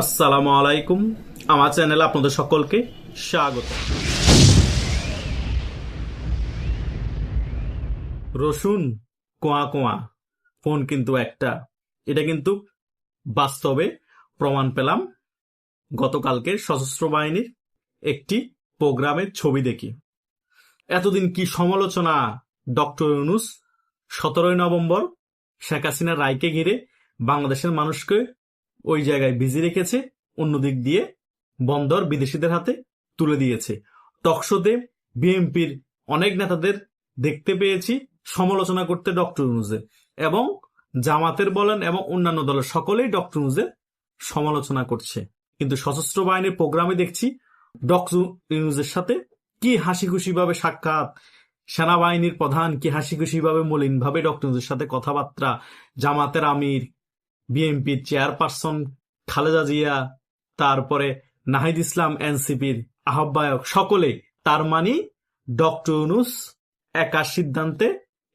আসসালামু আলাইকুম। আমার চ্যানেলে আপনাদের সকলকে স্বাগত। রসুন, কোয়া কোয়া, ফোন কিন্তু একটা। এটা কিন্তু বাস্তবে প্রমাণ পেলাম গতকালকে সশস্ত্র বাহিনীর একটি প্রোগ্রামের ছবি দেখি। এতদিন কি সমালোচনা, ডক্টর ইউনুস? সতেরোই নভেম্বর শেখ হাসিনার রায়কে ঘিরে বাংলাদেশের মানুষকে ওই জায়গায় বিজি রেখেছে, অন্যদিক দিয়ে বন্দর বিদেশিদের হাতে তুলে দিয়েছে। টকশোতে বিএনপির অনেক নেতাদের দেখতে পেয়েছি, সমালোচনা করতে ডক্টর ইউনুসের এবং জামাতের বলেন এবং অন্যান্য দলের সকলেই ডক্টর ইউনুসের সমালোচনা করছে। কিন্তু সশস্ত্র বাহিনীর প্রোগ্রামে দেখছি ডক্টর ইউনুসের সাথে কি হাসি খুশি ভাবে সাক্ষাৎ, সেনাবাহিনীর প্রধান কি হাসি খুশি ভাবে মলিন ভাবে ডক্টর সাথে কথাবার্তা, জামাতের আমির বিএনপির চেয়ারপারসন খালেদা জিয়া, তারপরে নাহিদ ইসলাম এনসিপির আহ্বায়ক সকলে তার মানে ডক্টর ইউনুস একা সিদ্ধান্তে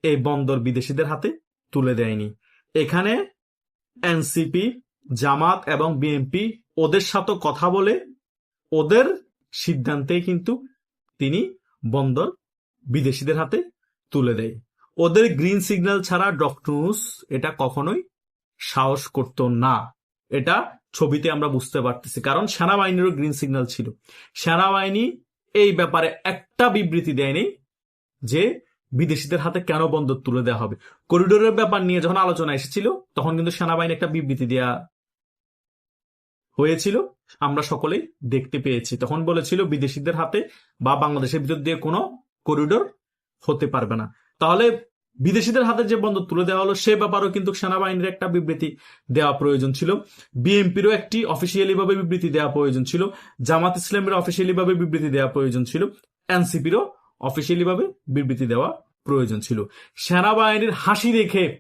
এই বন্দর বিদেশিদের হাতে তুলে দেয়নি। এখানে এনসিপি, জামাত এবং বিএনপি ওদের সাথে কথা বলে ওদের সিদ্ধান্তে কিন্তু তিনি বন্দর বিদেশিদের হাতে তুলে দেয়। ওদের গ্রিন সিগন্যাল ছাড়া ডক্টর ইউনুস এটা কখনোই সাহস করতো না। এটা ছবিতে আমরা বুঝতে পারতেছি, কারণ সেনাবাহিনীরও গ্রিন সিগন্যাল ছিল। সেনাবাহিনী এই ব্যাপারে একটা বিবৃতি দেয়নি যে বিদেশিদের হাতে কেন বন্দর তুলে দেওয়া হবে। করিডোরের ব্যাপার নিয়ে যখন আলোচনা এসেছিল, তখন কিন্তু সেনাবাহিনী একটা বিবৃতি দেওয়া হয়েছিল। আমরা সকলেই দেখতে পেয়েছি। তখন বলেছিল বিদেশিদের হাতে বা বাংলাদেশের ভিতর দিয়ে কোনো করিডোর হতে পারবে না। তাহলে বিদেশিদের হাতে যে বন্দর তুলে দেওয়া হলো, সে ব্যাপারেও কিন্তু সেনাবাহিনীর একটা বিবৃতি দেওয়া প্রয়োজন ছিল। বিএনপিরও একটি অফিসিয়ালি ভাবে বিবৃতি দেওয়া প্রয়োজন ছিল। জামাত ইসলামের অফিসিয়ালি ভাবে বিবৃতি দেওয়া প্রয়োজন ছিল। এনসিপিরও অফিসিয়ালি ভাবে বিবৃতি দেওয়া প্রয়োজন ছিল। সেনাবাহিনীর হাসি রেখে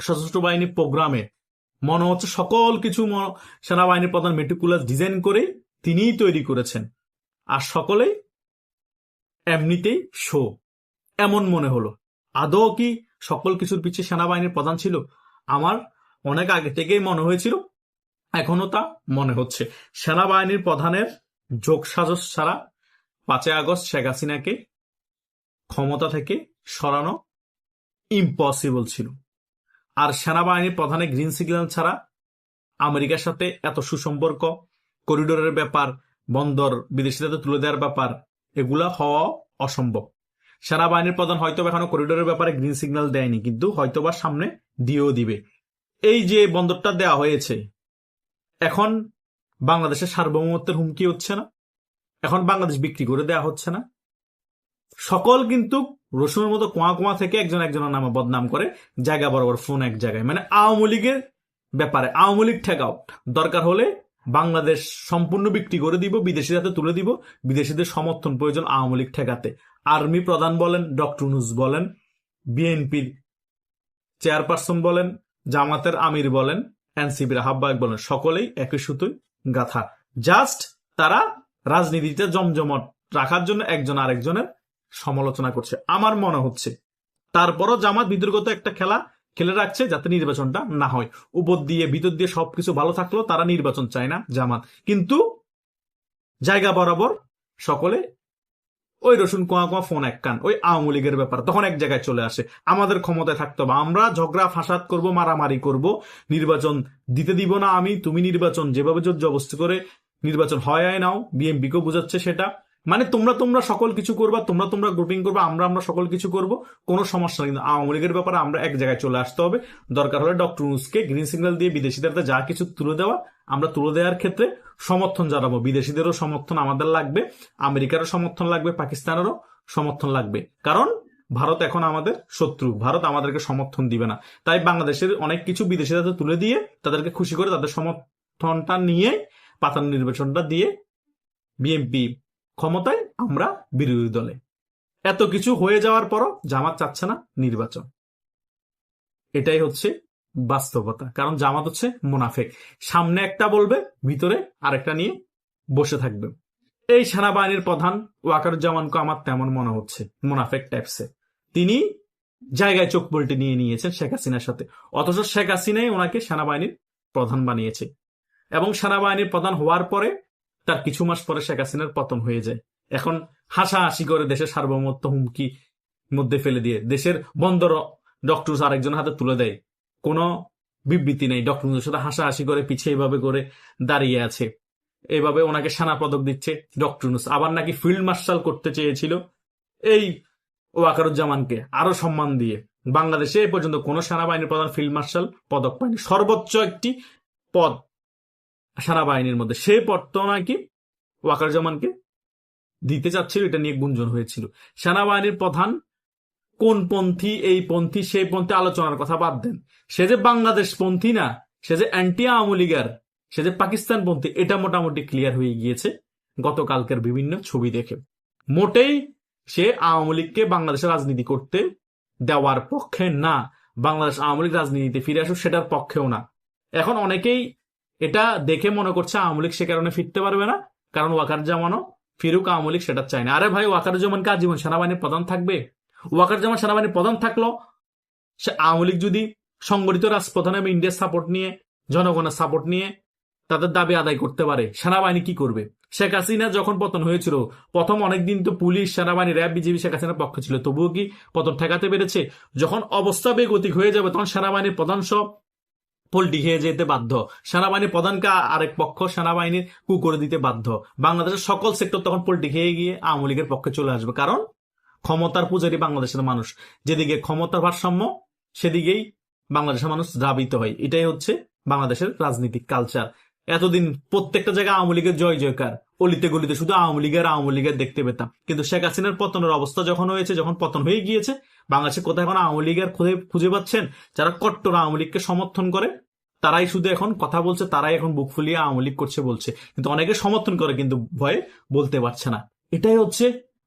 সশস্ত্র বাহিনীর প্রোগ্রামে মনে হচ্ছে সকল কিছু সেনাবাহিনীর প্রধান মেটিকুলাস ডিজাইন করে তিনিই তৈরি করেছেন। আর সকলেই এমনিতেই শো এমন মনে হলো। আদৌ কি সকল কিছুর পিছিয়ে সেনাবাহিনীর প্রধান ছিল? আমার অনেক আগে থেকেই মনে হয়েছিল, এখনও তা মনে হচ্ছে। সেনাবাহিনীর প্রধানের যোগ সাজস ছাড়া পাঁচই আগস্ট শেখ হাসিনাকে ক্ষমতা থেকে সরানো ইম্পসিবল ছিল। আর সেনাবাহিনীর প্রধানের গ্রিন সিগন্যাল ছাড়া আমেরিকার সাথে এত সুসম্পর্ক করিডোরের ব্যাপার, বন্দর, বিদেশিদের তুলে দেওয়ার ব্যাপার, এগুলা হওয়া অসম্ভব। সেনাবাহিনীর প্রধান হয়তো এখনও করিডোরের ব্যাপারে গ্রিন সিগন্যাল দেয়নি, কিন্তু হয়তোবা সামনে দিয়েও দিবে। এই যে বন্দরটা দেওয়া হয়েছে, এখন বাংলাদেশের সার্বভৌমত্বের হুমকি হচ্ছে না, এখন বাংলাদেশ বিক্রি করে দেওয়া হচ্ছে না। সকল কিন্তু রসুনের মতো কোয়া কোয়া থেকে একজন একজনের নামে বদনাম করে, জায়গা বরাবর ফোন এক জায়গায়। মানে আওয়ামী লীগের ব্যাপারে, আওয়ামী লীগ ঠেক আউট দরকার হলে বাংলাদেশ সম্পূর্ণ বিক্রি করে দিব বিদেশির হাতে তুলে দিব, বিদেশিদের সমর্থন প্রয়োজন আওয়ামী লীগ ঠেকাতে। আর্মি প্রধান বলেন, ডক্টর নুস বলেন, বিএনপির চেয়ারপারসন বলেন, জামাতের আমির বলেন, এনসিপির আহ্বায়ক বলেন, সকলেই একই সুতোই গাথা। জাস্ট তারা রাজনীতিতে জমজমট রাখার জন্য একজন আরেকজনের সমালোচনা করছে। আমার মনে হচ্ছে তারপরও জামাত বিতর্কত একটা খেলা খেলে রাখছে যাতে নির্বাচনটা না হয়। উপর দিয়ে ভিতর দিয়ে সবকিছু ভালো থাকলেও তারা নির্বাচন চায় না জামাত। কিন্তু জায়গা বরাবর সকলে ওই রসুন কোয়া কোয়া ফোন এক কান, ওই আওয়ামী লীগের ব্যাপার। তখন এক জায়গায় চলে আসে, আমাদের ক্ষমতায় থাকতে হবে। আমরা ঝগড়া, ফাঁসাদ করব, মারামারি করব। নির্বাচন দিতে দিব না আমি, তুমি নির্বাচন যেভাবে জোর জবস্তি করে নির্বাচন হয় আয় নাও বিএমপিকেও বোঝাচ্ছে সেটা। মানে তোমরা তোমরা সকল কিছু করবা, তোমরা তোমরা গ্রুপিং করবা, আমরা আমরা সকল কিছু করব, কোনো সমস্যা কিন্তু আওয়ামী লীগের ব্যাপারে আমরা এক জায়গায় চলে আসতে হবে। দরকার হলে ডক্টর নুসকে গ্রিন সিগন্যাল দিয়ে বিদেশিদের যা কিছু তুলে দেওয়া, আমরা তুলে দেওয়ার ক্ষেত্রে সমর্থন জানাব। বিদেশিদেরও সমর্থন আমাদের লাগবে, আমেরিকারও সমর্থন লাগবে, পাকিস্তানেরও সমর্থন লাগবে। কারণ ভারত এখন আমাদের শত্রু, ভারত আমাদেরকে সমর্থন দিবে না। তাই বাংলাদেশের অনেক কিছু বিদেশিদের তুলে দিয়ে তাদেরকে খুশি করে তাদের সমর্থনটা নিয়ে পাতানো নির্বাচনটা দিয়ে বিএনপি ক্ষমতায় আমরা বিরোধী দলে। এত কিছু হয়ে যাওয়ার পরও জামাত চাচ্ছে না নির্বাচন। এটাই হচ্ছে বাস্তবতা। কারণ জামাত হচ্ছে মুনাফেক। সামনে একটা বলবে, ভিতরে আরেকটা নিয়ে বসে থাকবে। এই সেনাবাহিনীর প্রধান ওয়াকারুজ্জামানকে আমার তেমন মনে হচ্ছে, মুনাফেক টাইপসে তিনি জায়গায় চোখ পল্টে নিয়ে নিয়েছেন শেখ হাসিনার সাথে। অথচ শেখ হাসিনাই ওনাকে সেনাবাহিনীর প্রধান বানিয়েছে। এবং সেনাবাহিনীর প্রধান হওয়ার পরে তার কিছু মাস পরে শেখ হাসিনার পতন হয়ে যায়। এখন হাসাহাসি করে দেশের সার্বভৌমত্ব হুমকি মধ্যে ফেলে দিয়ে দেশের বন্দর ডক্টর আরেকজনের হাতে তুলে দেয়। কোনো বিবৃতি নেই। ডক্টর সাথে হাসাহাসি করে, পিছিয়ে এভাবে করে দাঁড়িয়ে আছে। এইভাবে ওনাকে সেনা পদক দিচ্ছে ডক্টর আবার নাকি ফিল্ড মার্শাল করতে চেয়েছিল এই ওয়াকারুজ্জামানকে আরও সম্মান দিয়ে। বাংলাদেশে এ পর্যন্ত কোন সেনাবাহিনীর প্রধান ফিল্ড মার্শাল পদক পায়নি। সর্বোচ্চ একটি পদ সেনাবাহিনীর মধ্যে। সে পদটা নাকি ওয়াকার জামানকে দিতে চাচ্ছিল, এটা নিয়ে গুঞ্জন হয়েছিল। সেনাবাহিনীর প্রধান, কোন পন্থী, এই পন্থী, সেই পন্থী আলোচনার কথা বাদ দেন। সে যে বাংলাদেশ পন্থী না, সে যে অ্যান্টি আওয়ামী লীগার, সে যে পাকিস্তান পন্থী, এটা মোটামুটি ক্লিয়ার হয়ে গিয়েছে গতকালকের বিভিন্ন ছবি দেখে। মোটেই সে আওয়ামী লীগকে বাংলাদেশের রাজনীতি করতে দেওয়ার পক্ষে না। বাংলাদেশ আওয়ামী লীগ রাজনীতিতে ফিরে আসুক, সেটার পক্ষেও না। এখন অনেকেই এটা দেখে মনে করছে আওয়ামী লীগ সে কারণে ফিরতে পারবে না, কারণ ওয়াকার জামানও ফিরুক, আওয়ামী লীগ সেটা চায় না। আরে ভাই, ওয়াকার জামানকে আজীবন সেনাবাহিনীর প্রধান থাকবে? ওয়াকার জামান সেনাবাহিনীর প্রধান থাকল? সে আওয়ামী লীগ যদি সংগঠিত রাজপ্রধান এবং ইন্ডিয়ার সাপোর্ট নিয়ে, জনগণের সাপোর্ট নিয়ে তাদের দাবি আদায় করতে পারে, সেনাবাহিনী কি করবে? শেখ হাসিনা যখন পতন হয়েছিল, প্রথম অনেকদিন তো পুলিশ, সেনাবাহিনী, র্যাব বিজেপি শেখ হাসিনার পক্ষে ছিল। তবুও কি পতন ঠেকাতে পেরেছে? যখন অবস্থা বেগতিক হয়ে যাবে, তখন সেনাবাহিনীর প্রধান সব পোল্টি খেয়ে যেতে বাধ্য। সেনাবাহিনীর প্রধানকে আরেক পক্ষ সেনাবাহিনীর কু করে দিতে বাধ্য। বাংলাদেশের সকল সেক্টর তখন পোল্টি খেয়ে গিয়ে আওয়ামী লীগের পক্ষে চলে আসবে। কারণ ক্ষমতার পূজারী বাংলাদেশের মানুষ। যেদিকে ক্ষমতার ভারসাম্য, সেদিকেই বাংলাদেশের মানুষ দ্রাবিত হয়। এটাই হচ্ছে বাংলাদেশের রাজনৈতিক কালচার এতদিন প্রত্যেকটা জায়গায় আওয়ামী লীগের জয় জয়কার। অলিতে গলিতে শুধু আওয়ামী লীগের আওয়ামী লীগের দেখতে পেতাম। কিন্তু শেখ হাসিনার পতনের অবস্থা যখন হয়েছে, যখন পতন হয়ে গিয়েছে, বাংলাদেশে কোথায় এখন আওয়ামী লীগের খুঁজে পাচ্ছেন? যারা কট্টর আওয়ামী লীগকে সমর্থন করে, তারাই শুধু এখন কথা বলছে, তারাই এখন বুক ফুলিয়ে আওয়ামী লীগ করছে বলছে। কিন্তু অনেকে সমর্থন করে, কিন্তু ভয়ে বলতে পারছে না। এটাই হচ্ছে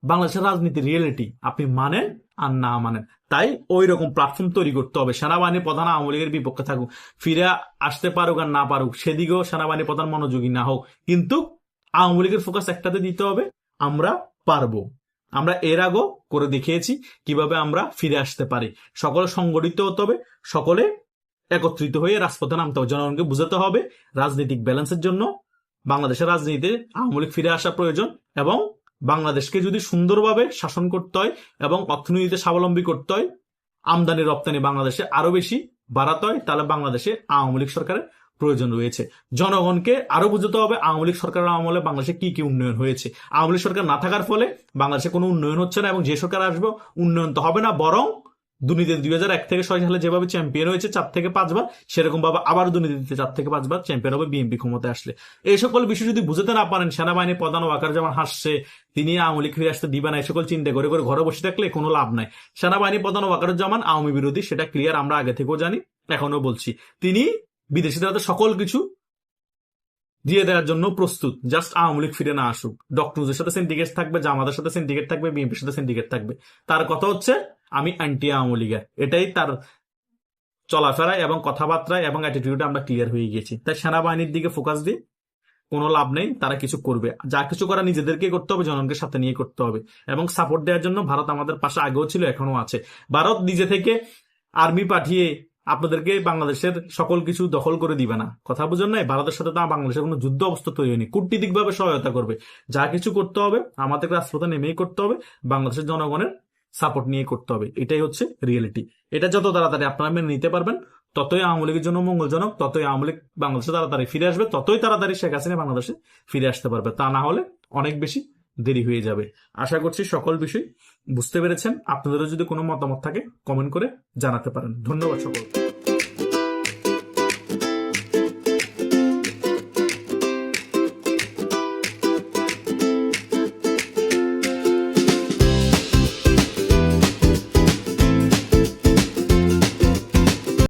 বাংলাদেশের রাজনীতির রিয়েলিটি আপনি মানেন আর না মানেন তাই ওই রকম প্ল্যাটফর্ম তৈরি করতে হবে। সেনাবাহিনী প্রধান আওয়ামী লীগের বিপক্ষে থাকুক, ফিরে আসতে পারুক আর না পারুক, সেদিকেও সেনাবাহিনী প্রধান মনোযোগী না হোক। কিন্তু আওয়ামী লীগের ফোকাস একটাতে দিতে হবে, আমরা পারব। আমরা এর আগেও করে দেখিয়েছি কীভাবে আমরা ফিরে আসতে পারি। সকলে সংগঠিত হতে হবে, সকলে একত্রিত হয়ে রাজপথে নামতে হবে। জনগণকে বুঝাতে হবে রাজনৈতিক ব্যালেন্সের জন্য। বাংলাদেশের রাজনীতিতে আওয়ামী লীগ ফিরে আসা প্রয়োজন এবং বাংলাদেশকে যদি সুন্দরভাবে শাসন করতে হয় এবং অর্থনীতিতে স্বাবলম্বী করতে হয়, আমদানি রপ্তানি বাংলাদেশে আরও বেশি বাড়াতে হয়, তাহলে বাংলাদেশে আওয়ামী লীগ সরকারের প্রয়োজন রয়েছে। জনগণকে আরও বুঝতে হবে আওয়ামী লীগ সরকারের আমলে বাংলাদেশে কি কি উন্নয়ন হয়েছে। আওয়ামী লীগ সরকার না থাকার ফলে বাংলাদেশে কোনো উন্নয়ন হচ্ছে না এবং যে সরকার আসবে, উন্নয়ন তো হবে না, বরং দুর্নীতিতে দুই হাজার এক থেকে ছয় সালে যেভাবে চ্যাম্পিয়ন হয়েছে, চার থেকে পাঁচবার, সেরকম ভাবে আবার দুর্নীতিতে চার থেকে পাঁচবার চ্যাম্পিয়ন হবে বিএনপি ক্ষমতায় আসলে। এই সকল বিষয় যদি বুঝতে না পারেন, সেনাবাহিনী প্রধান ওয়াকার যেমন হাসছে, তিনি আওয়ামী লীগ ফিরে আসতে দিবে না, এই সকল চিন্তা করে করে ঘরে বসে থাকলে কোনো লাভ নাই। সেনাবাহিনী প্রধান ওয়াকারুজ্জামান আওয়ামী বিরোধী, সেটা ক্লিয়ার আমরা আগে থেকেও জানি এখনও বলছি। তিনি বিদেশিদের হাতে সকল কিছু দিয়ে দেওয়ার জন্য প্রস্তুত। জাস্ট আওয়ামী লীগ ফিরে না আসুক। ডক্টরদের সাথে সিন্ডিকেট থাকবে জামাদের সাথে সিন্ডিকেট থাকবে, বিএনপির সাথে সিন্ডিকেট থাকবে। তার কথা হচ্ছে আমি অ্যান্টি আওয়ামী লীগের। এটাই তার চলাফেরায় এবং কথাবার্তায় এবং অ্যাটিটিউডে আমরা ক্লিয়ার হয়ে গেছি তাই সেনাবাহিনীর দিকে ফোকাস দিয়ে কোনো লাভ নেই, তারা কিছু করবে। যা কিছু করা নিজেদেরকে করতে হবে, জনগণকে সাথে নিয়ে করতে হবে। এবং সাপোর্ট দেওয়ার জন্য ভারত আমাদের পাশে আগেও ছিল এখনও আছে। ভারত নিজে থেকে আর্মি পাঠিয়ে আপনাদেরকে বাংলাদেশের সকল কিছু দখল করে দিবে না। কথা বুঝেন নাই? ভারতের সাথে তো বাংলাদেশের কোনো যুদ্ধ অবস্থা তৈরি হয়নি। কূটনীতিক ভাবে সহায়তা করবে। যা কিছু করতে হবে, আমাদের রাজপথে নেমেই করতে হবে। বাংলাদেশের জনগণের সাপোর্ট নিয়ে করতে হবে। এটাই হচ্ছে রিয়েলিটি এটা যত তাড়াতাড়ি আপনারা মেনে নিতে পারবেন, ততই আওয়ামী লীগের জন্য মঙ্গলজনক, ততই আওয়ামী লীগ বাংলাদেশে তাড়াতাড়ি ফিরে আসবে, ততই তাড়াতাড়ি শেখ হাসিনা বাংলাদেশে ফিরে আসতে পারবে। তা না হলে অনেক বেশি দেরি হয়ে যাবে। আশা করছি সকল বিষয় বুঝতে পেরেছেন। আপনাদেরও যদি কোনো মতামত থাকে কমেন্ট করে জানাতে পারেন। ধন্যবাদ সকলকে।